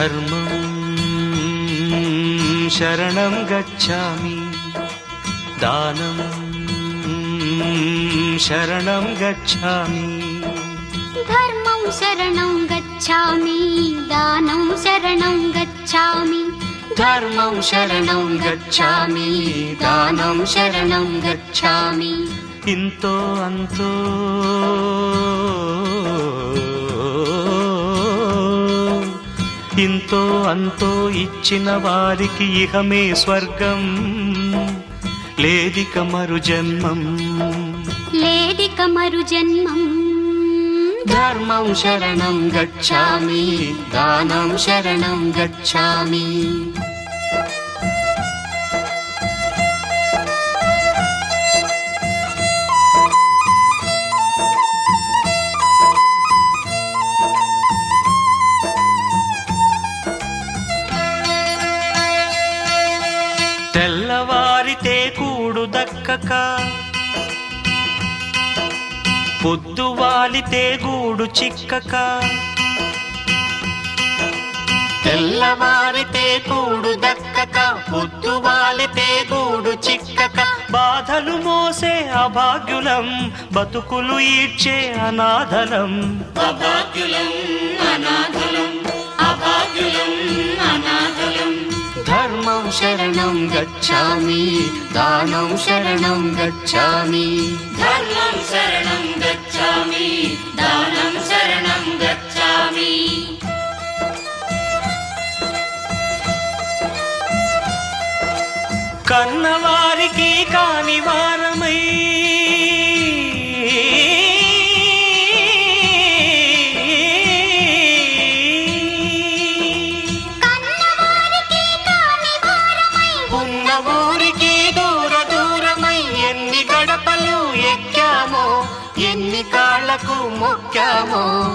धर्मम् शरणं गच्छामि दानं शरणं गच्छामि धर्मं शरणं गच्छामि दानं शरणं गच्छामि धर्मं शरणं गच्छामि दानं शरणं गच्छामि किन्तो अन्तो ఇంతో అంతో ఇచ్చిన వారికి ఇహమే స్వర్గం. లేదిక మరు జన్మం. లేదిక మరు జన్మం. ధర్మం శరణం గచ్ఛామి దానం శరణం గచ్ఛామి తెల్లవారితే కూడు దక్కక. పొద్దు వాలితే గూడు చిక్కక. తెల్లవారితే కూడు దక్కక పొద్దు వాలితే గూడు చిక్కక. బాధలు మోసే అభాగ్యులం బతుకులు ఈడ్చే అనాథలం. అభాగ్యులం అనాథలం అభాగ్యులం. అనాథలం ధర్మం శరణం గచ్ఛామి దానం శరణం గచ్ఛామి ధర్మం శరణం గచ్ఛామి దానం శరణం గచ్ఛామి కన్నవారికి కాని వారమై ఎన్ని ఎక్కామో? ఎన్ని కాళ్ళకు మొక్కామో?